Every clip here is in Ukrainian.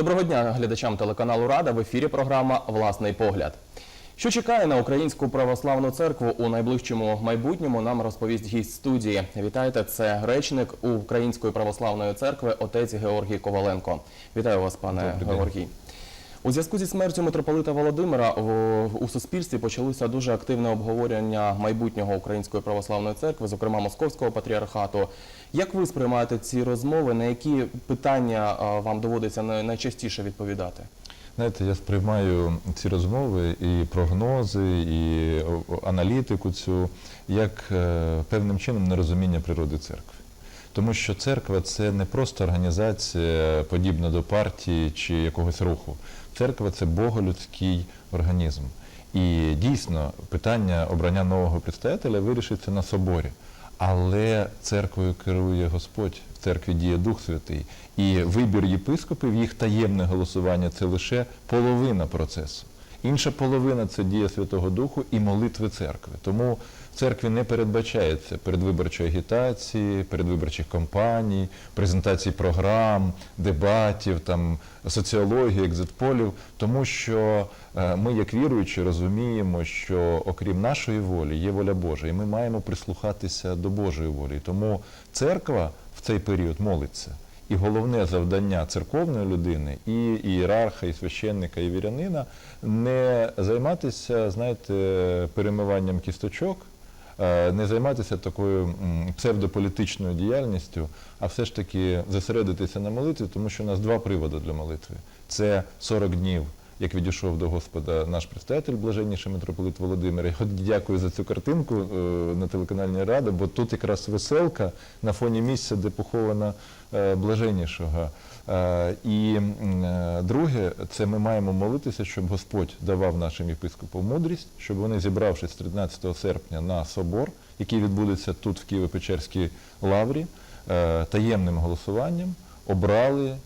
Доброго дня глядачам телеканалу Рада. В ефірі програма Власний погляд. Що чекає на українську православну церкву у найближчому майбутньому? Нам розповість гість студії. Вітайте, це речник Української православної церкви, отець Георгій Коваленко. Вітаю вас, пане. Георгій. У зв'язку зі смертю митрополита Володимира у суспільстві почалося дуже активне обговорення майбутнього Української православної церкви, зокрема Московського патріархату. Як ви сприймаєте ці розмови? На які питання вам доводиться най- найчастіше відповідати? Знаєте, я сприймаю ці розмови і прогнози, і аналітику цю як е, певним чином нерозуміння природи церкви. Тому що церква це не просто організація, подібна до партії чи якогось руху. Церква це боголюдський організм. І дійсно питання обрання нового предстоятеля вирішиться на соборі. Але церквою керує Господь, в церкві діє Дух Святий. І вибір єпископів, їх таємне голосування це лише половина процесу. Інша половина це дія Святого Духу і молитви церкви. Тому в церкві не передбачається передвиборчої агітації, передвиборчих кампаній, презентації програм, дебатів, там, соціології, екзитполів, тому що е, ми, як віруючі, розуміємо, що окрім нашої волі є воля Божа, і ми маємо прислухатися до Божої волі. Тому церква в цей період молиться. І головне завдання церковної людини, і ієрарха, і священника, і вірянина не займатися, знаєте, перемиванням кісточок, не займатися такою псевдополітичною діяльністю, а все ж таки зосередитися на молитві, тому що у нас два приводи для молитви: це 40 днів. Як відійшов до Господа наш предстоятель, блаженніший митрополит Володимир. От дякую за цю картинку е, на телеканалі Рада, бо тут якраз веселка на фоні місця, де похована е, блаженнішого. Е, І друге, це ми маємо молитися, щоб Господь давав нашим єпископам мудрість, щоб вони, зібравшись 13 серпня на собор, який відбудеться тут, в Києво-Печерській лаврі, таємним голосуванням обрали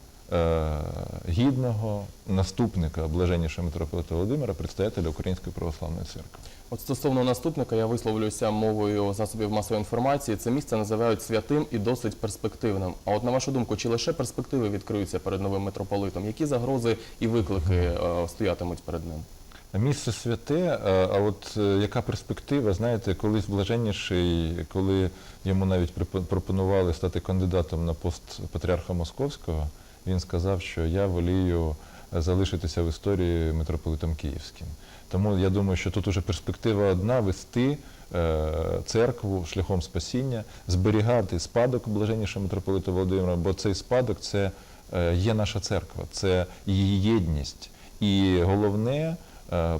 гідного наступника блаженнішого митрополита Володимира, предстоятеля Української православної церкви. От стосовно наступника, я висловлюся мовою засобів масової інформації. Це місце називають святим і досить перспективним. А от на вашу думку, чи лише перспективи відкриються перед новим митрополитом? Які загрози і виклики е, стоятимуть перед ним? Місце святе, е, а от е, яка перспектива, знаєте, колись блаженніший, коли йому навіть пропонували стати кандидатом на пост патріарха Московського, він сказав, що я волію залишитися в історії митрополитом Київським. Тому я думаю, що тут уже перспектива одна вести е, церкву шляхом спасіння, зберігати спадок блаженнішого митрополита Володимира, бо цей спадок це е, є наша церква, це її єдність. І головне е,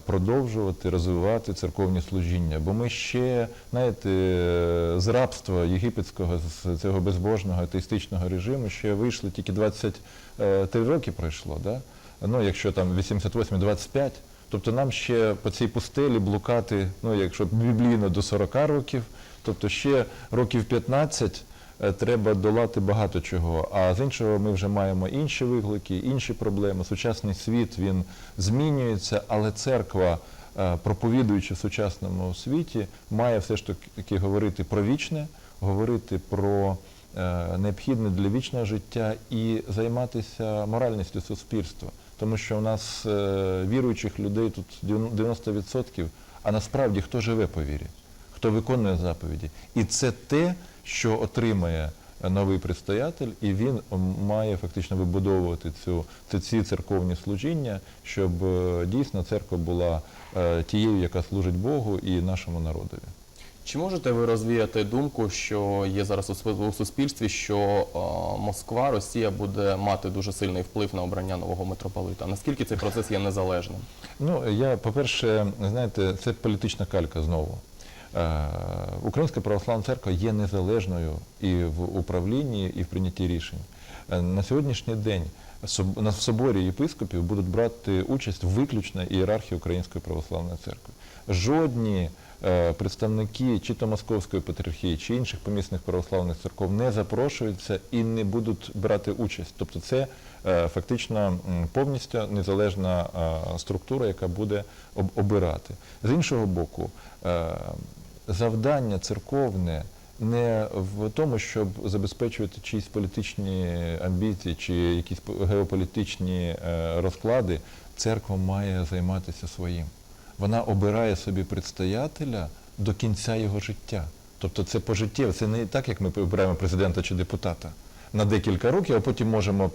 продовжувати розвивати церковні служіння. Бо ми ще, знаєте, е, з рабства єгипетського, з цього безбожного атеїстичного режиму ще вийшли тільки 23 роки пройшло. Да? Ну, якщо там 88-25, тобто нам ще по цій пустелі блукати, ну, якщо біблійно до 40 років, тобто ще років 15 е, треба долати багато чого. А з іншого ми вже маємо інші виклики, інші проблеми. Сучасний світ він змінюється, але церква, е, проповідуючи в сучасному світі, має все ж таки говорити про вічне, говорити про е, необхідне для вічного життя і займатися моральністю суспільства. Тому що у нас е, віруючих людей тут 90%, а насправді хто живе по вірі? хто виконує заповіді. І це те, що отримає новий предстоятель, і він має фактично вибудовувати цю, ці, церковні служіння, щоб е, дійсно церква була е, тією, яка служить Богу і нашому народові. Чи можете ви розвіяти думку, що є зараз у су- суспільстві, що е, Москва, Росія буде мати дуже сильний вплив на обрання нового митрополита? Наскільки цей процес є незалежним? Ну, я, по-перше, знаєте, це політична калька знову. Е, Українська православна церква є незалежною і в управлінні, і в прийнятті рішень. Е, На сьогоднішній день в соборі єпископів будуть брати участь виключно ієрархи Української православної церкви. Жодні е, представники чи то Московської патріархії, чи інших помісних православних церков не запрошуються і не будуть брати участь. Тобто це фактично повністю незалежна структура, яка буде об- обирати. З іншого боку, завдання церковне не в тому, щоб забезпечувати чиїсь політичні амбіції чи якісь по- геополітичні е, розклади. Церква має займатися своїм. Вона обирає собі предстоятеля до кінця його життя. Тобто це пожиттєво, це не так, як ми обираємо президента чи депутата на декілька років, а потім можемо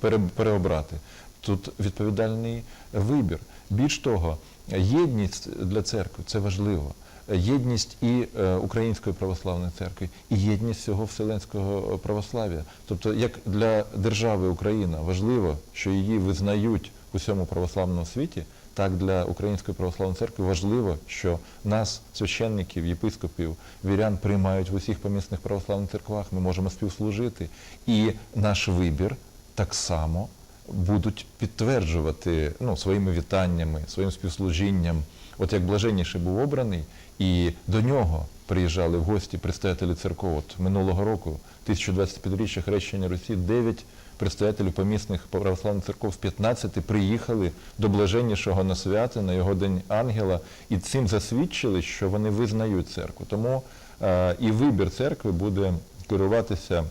п- переобрати. Тут відповідальний вибір. Більш того, єдність для церкви це важливо. Єдність і е, Української православної церкви, і єдність всього вселенського православ'я. Тобто, як для держави Україна важливо, що її визнають в усьому православному світі, так для Української православної церкви важливо, що нас, священників, єпископів, вірян приймають в усіх помісних православних церквах. Ми можемо співслужити. І наш вибір так само будуть підтверджувати ну, своїми вітаннями, своїм співслужінням. От як блаженніший був обраний, і до нього приїжджали в гості представителі церков. От минулого року, 1025-річчя хрещення Русі, 9 представителів помісних православних церков з 15 приїхали до блаженнішого на свято, на його день ангела, і цим засвідчили, що вони визнають церкву. Тому е, і вибір церкви буде керуватися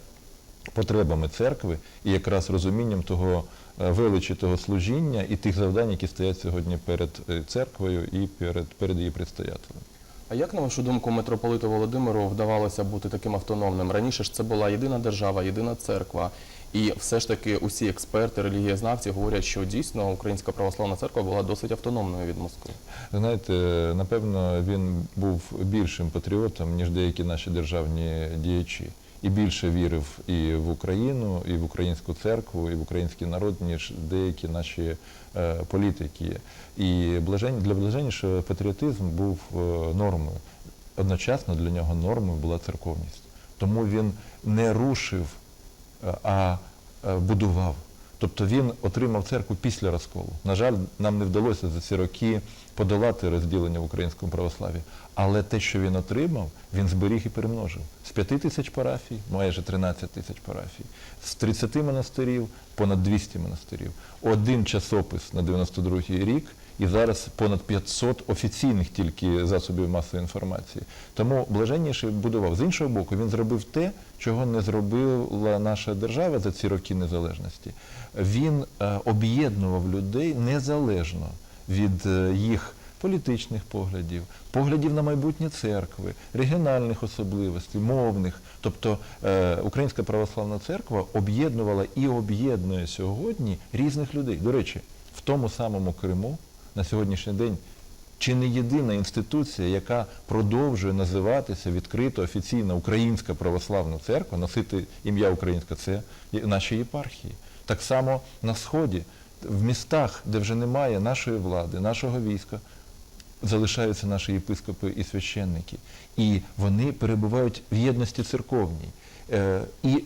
потребами церкви і якраз розумінням того е, величі того служіння і тих завдань, які стоять сьогодні перед е, церквою і перед, перед її предстоятелем. А як, на вашу думку, митрополиту Володимиру вдавалося бути таким автономним? Раніше ж це була єдина держава, єдина церква. І все ж таки усі експерти, релігієзнавці говорять, що дійсно Українська православна церква була досить автономною від Москви. Знаєте, напевно, він був більшим патріотом, ніж деякі наші державні діячі. І більше вірив і в Україну, і в українську церкву, і в український народ, ніж деякі наші е, політики. І для блаженнішого патріотизм був е, нормою. Одночасно для нього нормою була церковність. Тому він не рушив, е, а будував. Тобто він отримав церкву після розколу. На жаль, нам не вдалося за ці роки подолати розділення в українському православі. Але те, що він отримав, він зберіг і перемножив. З 5 тисяч парафій, майже 13 тисяч парафій, з 30 монастирів, понад 200 монастирів, один часопис на 92-й рік, і зараз понад 500 офіційних тільки засобів масової інформації. Тому блаженніший будував. З іншого боку, він зробив те, чого не зробила наша держава за ці роки незалежності. Він е, об'єднував людей незалежно від е, їх політичних поглядів, поглядів на майбутнє церкви, регіональних особливостей, мовних. Тобто е, Українська православна церква об'єднувала і об'єднує сьогодні різних людей. До речі, в тому самому Криму на сьогоднішній день чи не єдина інституція, яка продовжує називатися відкрито офіційна Українська православна церква, носити ім'я Українська, це наші єпархії. Так само на Сході, в містах, де вже немає нашої влади, нашого війська, залишаються наші єпископи і священники. І вони перебувають в єдності церковній. Е, І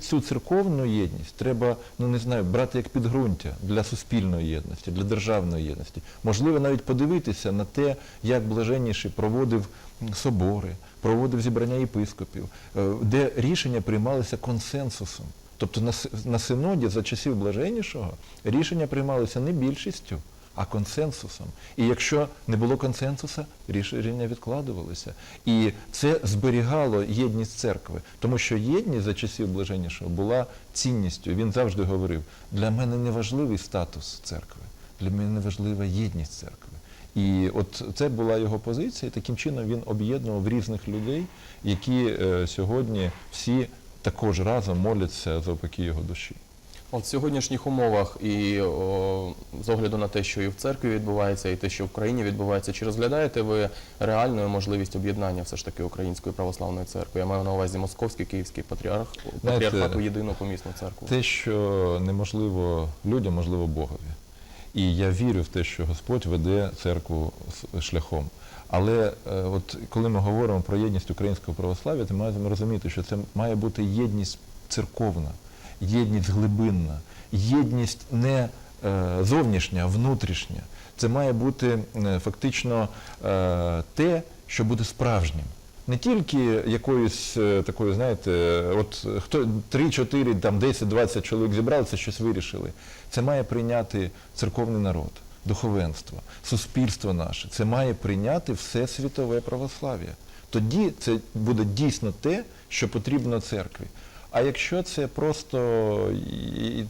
цю, церковну єдність треба, ну не знаю, брати як підґрунтя для суспільної єдності, для державної єдності. Можливо, навіть подивитися на те, як блаженніший проводив собори, проводив зібрання єпископів, е, де рішення приймалися консенсусом. Тобто на, на синоді за часів блаженнішого рішення приймалися не більшістю, а консенсусом. І якщо не було консенсуса, рішення відкладувалися. І це зберігало єдність церкви, тому що єдність за часів блаженнішого була цінністю. Він завжди говорив: для мене не важливий статус церкви, для мене важлива єдність церкви. І от це була його позиція. і Таким чином він об'єднував різних людей, які е, сьогодні всі також разом моляться за упокій його душі. От в сьогоднішніх умовах і о, з огляду на те, що і в церкві відбувається, і те, що в країні відбувається, чи розглядаєте ви реальною можливість об'єднання все ж таки Української православної церкви? Я маю на увазі Московський Київський патріарх, Знаєте, патріархат у єдину помісну церкву. Те, що неможливо людям, можливо Богові. І я вірю в те, що Господь веде церкву шляхом. Але е, от коли ми говоримо про єдність українського православ'я, то маємо розуміти, що це має бути єдність церковна, єдність глибинна, єдність не е, зовнішня, а внутрішня. Це має бути е, фактично те, що буде справжнім. Не тільки якоюсь такою, знаєте, от хто 3, 4, там 10, 20 чоловік зібралися, щось вирішили. Це має прийняти церковний народ. Духовенство, суспільство наше, це має прийняти все світове православ'я. Тоді це буде дійсно те, що потрібно церкві. А якщо це просто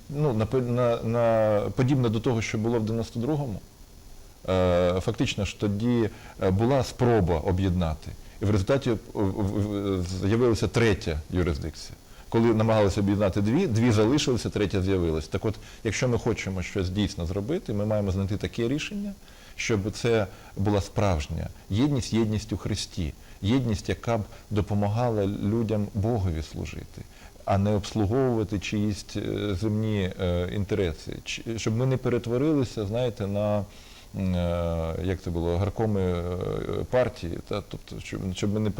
ну, на, на, на, подібне до того, що було в 92-му, Е, Фактично ж тоді е, була спроба об'єднати. І в результаті е, з'явилася третя юрисдикція. Коли намагалися об'єднати дві, дві залишилися, третя з'явилася. Так от, якщо ми хочемо щось дійсно зробити, ми маємо знайти таке рішення, щоб це була справжня єдність, єдність у Христі, єдність, яка б допомагала людям Богові служити, а не обслуговувати чиїсь е, земні е, інтереси. Щоб ми не перетворилися, знаєте, на як це було, гаркоми е, партії, та, тобто, щоб, ми не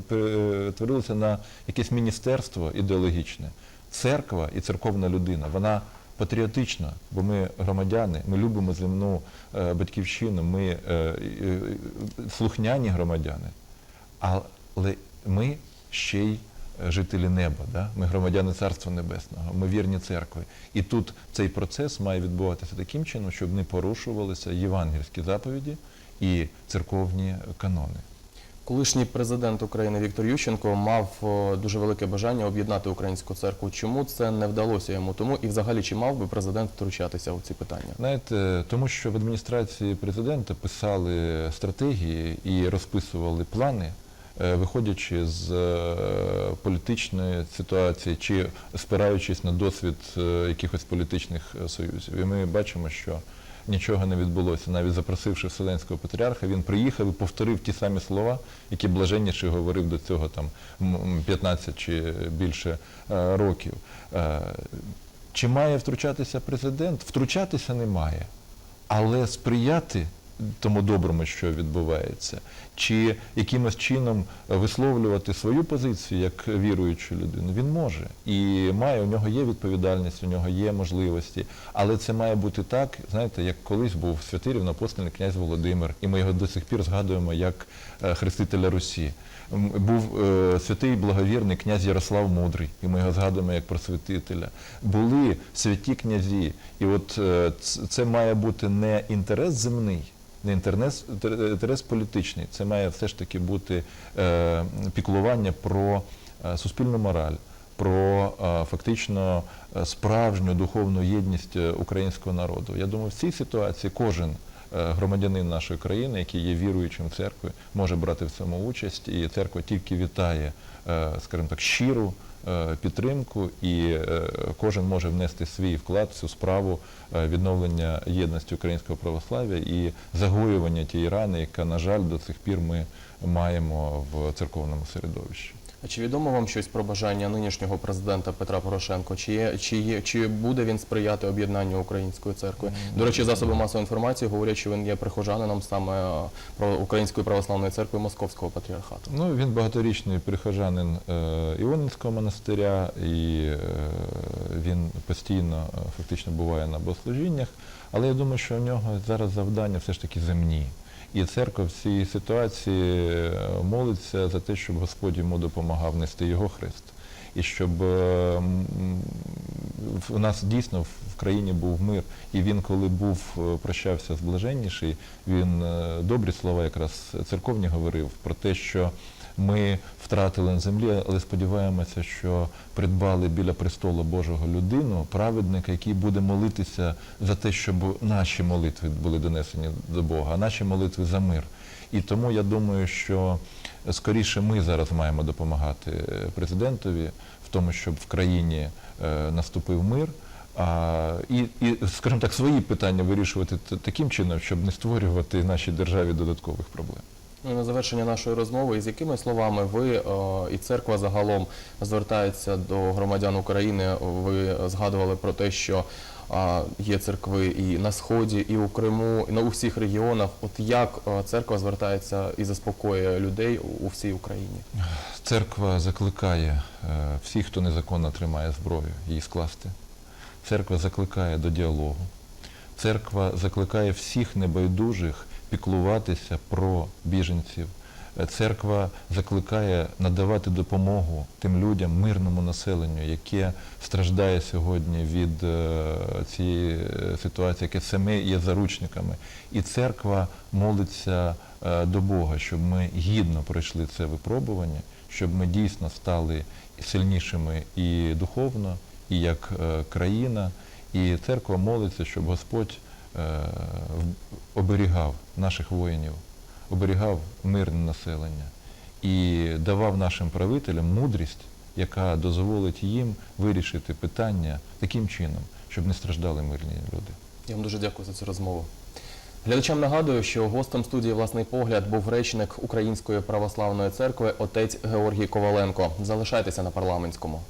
перетворилися на якесь міністерство ідеологічне. Церква і церковна людина, вона патріотична, бо ми громадяни, ми любимо земну е, батьківщину, ми е, е, е, слухняні громадяни. Але ми ще й е, жителі неба, да? ми громадяни Царства Небесного, ми вірні церкви. І тут цей процес має відбуватися таким чином, щоб не порушувалися євангельські заповіді і церковні канони. Колишній президент України Віктор Ющенко мав дуже велике бажання об'єднати українську церкву. Чому це не вдалося йому? Тому і взагалі чи мав би президент втручатися у ці питання? Знаєте, тому що в адміністрації президента писали стратегії і розписували плани, виходячи з е, політичної ситуації чи спираючись на досвід е, якихось політичних е, союзів. І ми бачимо, що нічого не відбулося. Навіть запросивши Вселенського патріарха, він приїхав і повторив ті самі слова, які блаженніший говорив до цього там м, м, 15 чи більше е, років. Е, Чи має втручатися президент? Втручатися не має, але сприяти тому доброму, що відбувається, чи якимось чином висловлювати свою позицію як віруючу людину, він може і має. У нього є відповідальність, у нього є можливості, але це має бути так, знаєте, як колись був святий рівноапостольний князь Володимир, і ми його до сих пір згадуємо як е, хрестителя Русі. Був е, святий благовірний князь Ярослав Мудрий, і ми його згадуємо як просвітителя. Були святі князі, і от е, це має бути не інтерес земний, не інтерес, інтерес політичний. Це має все ж таки бути е, піклування про е, суспільну мораль, про е, фактично е, справжню духовну єдність українського народу. Я думаю, в цій ситуації кожен громадянин нашої країни, який є віруючим в церкві, може брати в цьому участь, і церква тільки вітає, скажімо так, щиру е, підтримку, і е, кожен може внести свій вклад в цю справу е, відновлення єдності українського православ'я і загоювання тієї рани, яка, на жаль, до цих пір ми маємо в церковному середовищі. А чи відомо вам щось про бажання нинішнього президента Петра Порошенко? Чи є, чи є, чи буде він сприяти об'єднанню української церкви? До речі, засоби масової інформації говорять, що він є прихожанином саме е, про української православної церкви Московського патріархату. Ну, він багаторічний прихожанин е, Іонинського монастиря, і е, він постійно фактично буває на богослужіннях. Але я думаю, що у нього зараз завдання все ж таки земні. І церква в цій ситуації е, молиться за те, щоб Господь йому допомагав нести його хрест. І щоб у в нас дійсно в країні був мир. І він, коли був, е, прощався з блаженніший, він е, добрі слова якраз церковні говорив про те, що ми втратили на землі, але сподіваємося, що придбали біля престолу Божого людину, праведника, який буде молитися за те, щоб наші молитви були донесені до Бога, а наші молитви за мир. І тому я думаю, що скоріше ми зараз маємо допомагати е, президентові в тому, щоб в країні е, наступив мир. А, і, і, скажімо так, свої питання вирішувати таким чином, щоб не створювати нашій державі додаткових проблем. Ну, на завершення нашої розмови, із якими словами ви е, і церква загалом звертається до громадян України? Ви згадували про те, що е, є церкви і на сході, і у Криму, і на у всіх регіонах. От як е, церква звертається і заспокоює людей у, у всій Україні? Церква закликає е, всіх, хто незаконно тримає зброю, її скласти. Церква закликає до діалогу. Церква закликає всіх небайдужих піклуватися про біженців, Е, Церква закликає надавати допомогу тим людям, мирному населенню, яке страждає сьогодні від е, цієї е, ситуації, яке саме є заручниками. І церква молиться до Бога, щоб ми гідно пройшли це випробування, щоб ми дійсно стали сильнішими і духовно, і як країна. І церква молиться, щоб Господь оберігав наших воїнів, оберігав мирне населення і давав нашим правителям мудрість, яка дозволить їм вирішити питання таким чином, щоб не страждали мирні люди. Я вам дуже дякую за цю розмову. Глядачам нагадую, що гостем студії власний погляд був речник Української православної церкви отець Георгій Коваленко. Залишайтеся на парламентському.